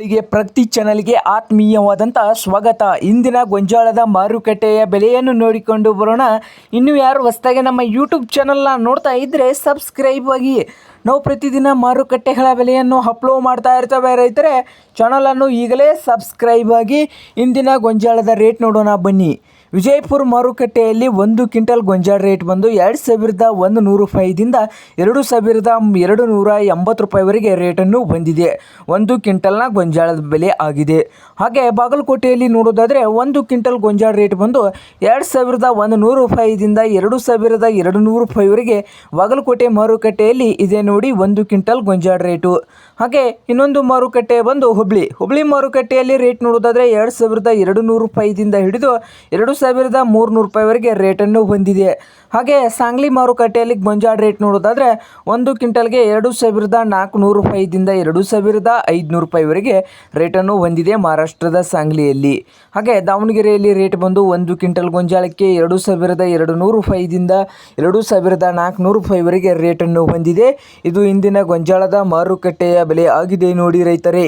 ರೈತರಿಗೆ ಪ್ರತಿ ಚಾನಲ್ಗೆ ಆತ್ಮೀಯವಾದಂಥ ಸ್ವಾಗತ. ಇಂದಿನ ಗೊಂಜಾಳದ ಮಾರುಕಟ್ಟೆಯ ಬೆಲೆಯನ್ನು ನೋಡಿಕೊಂಡು ಬರೋಣ. ಇನ್ನು ಯಾರು ಹೊಸದಾಗಿ ನಮ್ಮ ಯೂಟ್ಯೂಬ್ ಚಾನಲ್ನ ನೋಡ್ತಾ ಇದ್ದರೆ ಸಬ್ಸ್ಕ್ರೈಬ್ ಆಗಿ. ನಾವು ಪ್ರತಿದಿನ ಮಾರುಕಟ್ಟೆಗಳ ಬೆಲೆಯನ್ನು ಅಪ್ಲೋಡ್ ಮಾಡ್ತಾ ಇರ್ತೇವೆ ರೈತರೆ. ಚಾನಲನ್ನು ಈಗಲೇ ಸಬ್ಸ್ಕ್ರೈಬ್ ಆಗಿ ಇಂದಿನ ಗೊಂಜಾಳದ ರೇಟ್ ನೋಡೋಣ ಬನ್ನಿ. ವಿಜಯಪುರ ಮಾರುಕಟ್ಟೆಯಲ್ಲಿ ಒಂದು ಕ್ವಿಂಟಲ್ ಗೊಂಜಾಳ ರೇಟ್ ಬಂದು ಎರಡು ಸಾವಿರದ ಒಂದು ನೂರು ರೂಪಾಯಿದಿಂದ ಎರಡು ಸಾವಿರದ ಎರಡು ನೂರ ಎಂಬತ್ತು ರೂಪಾಯಿವರೆಗೆ ರೇಟನ್ನು ಬಂದಿದೆ. ಒಂದು ಕ್ವಿಂಟಲ್ನ ಗೊಂಜಾಳದ ಬೆಲೆ ಆಗಿದೆ. ಹಾಗೆ ಬಾಗಲಕೋಟೆಯಲ್ಲಿ ನೋಡೋದಾದರೆ ಒಂದು ಕ್ವಿಂಟಲ್ ಗೊಂಜಾಳ ರೇಟ್ ಬಂದು ಎರಡು ಸಾವಿರದ ಒಂದು ನೂರು ರೂಪಾಯಿದಿಂದ ಎರಡು ಸಾವಿರದ ಎರಡು ನೂರು ರೂಪಾಯಿವರೆಗೆ ಬಾಗಲಕೋಟೆ ಮಾರುಕಟ್ಟೆಯಲ್ಲಿ ಇದೆ ನೋಡಿ ಒಂದು ಕ್ವಿಂಟಲ್ ಗೊಂಜಾಳ ರೇಟು. ಹಾಗೆ ಇನ್ನೊಂದು ಮಾರುಕಟ್ಟೆ ಬಂದು ಹುಬ್ಳಿ. ಹುಬ್ಳಿ ಮಾರುಕಟ್ಟೆಯಲ್ಲಿ ರೇಟ್ ನೋಡೋದಾದರೆ ಎರಡು ಸಾವಿರದ ಎರಡು ನೂರು ರೂಪಾಯಿದಿಂದ ಹಿಡಿದು ಎರಡು ಸಾವಿರದ ಮೂರುನೂರು ರೂಪಾಯಿವರೆಗೆ ರೇಟನ್ನು ಹೊಂದಿದೆ. ಹಾಗೆ ಸಾಂಗ್ಲಿ ಮಾರುಕಟ್ಟೆಯಲ್ಲಿ ಗೊಂಜಾಳ ರೇಟ್ ನೋಡೋದಾದರೆ ಒಂದು ಕ್ವಿಂಟಲ್ಗೆ ಎರಡು ಸಾವಿರದ ನಾಲ್ಕುನೂರು ರೂಪಾಯಿದಿಂದ ಎರಡು ಸಾವಿರದ ಐದುನೂರು ರೂಪಾಯಿವರೆಗೆ ರೇಟನ್ನು ಹೊಂದಿದೆ ಮಹಾರಾಷ್ಟ್ರದ ಸಾಂಗ್ಲಿಯಲ್ಲಿ. ಹಾಗೆ ದಾವಣಗೆರೆಯಲ್ಲಿ ರೇಟ್ ಬಂದು ಒಂದು ಕ್ವಿಂಟಲ್ ಗೊಂಜಾಳಕ್ಕೆ ಎರಡು ಸಾವಿರದ ಎರಡು ನೂರು ರೂಪಾಯಿದಿಂದ ಎರಡು ಸಾವಿರದ ನಾಲ್ಕುನೂರು ರೂಪಾಯಿವರೆಗೆ ರೇಟನ್ನು ಹೊಂದಿದೆ. ಇದು ಇಂದಿನ ಗೊಂಜಾಳದ ಮಾರುಕಟ್ಟೆಯ ಬೆಲೆ ಆಗಿದೆ ನೋಡಿ ರೈತರೇ.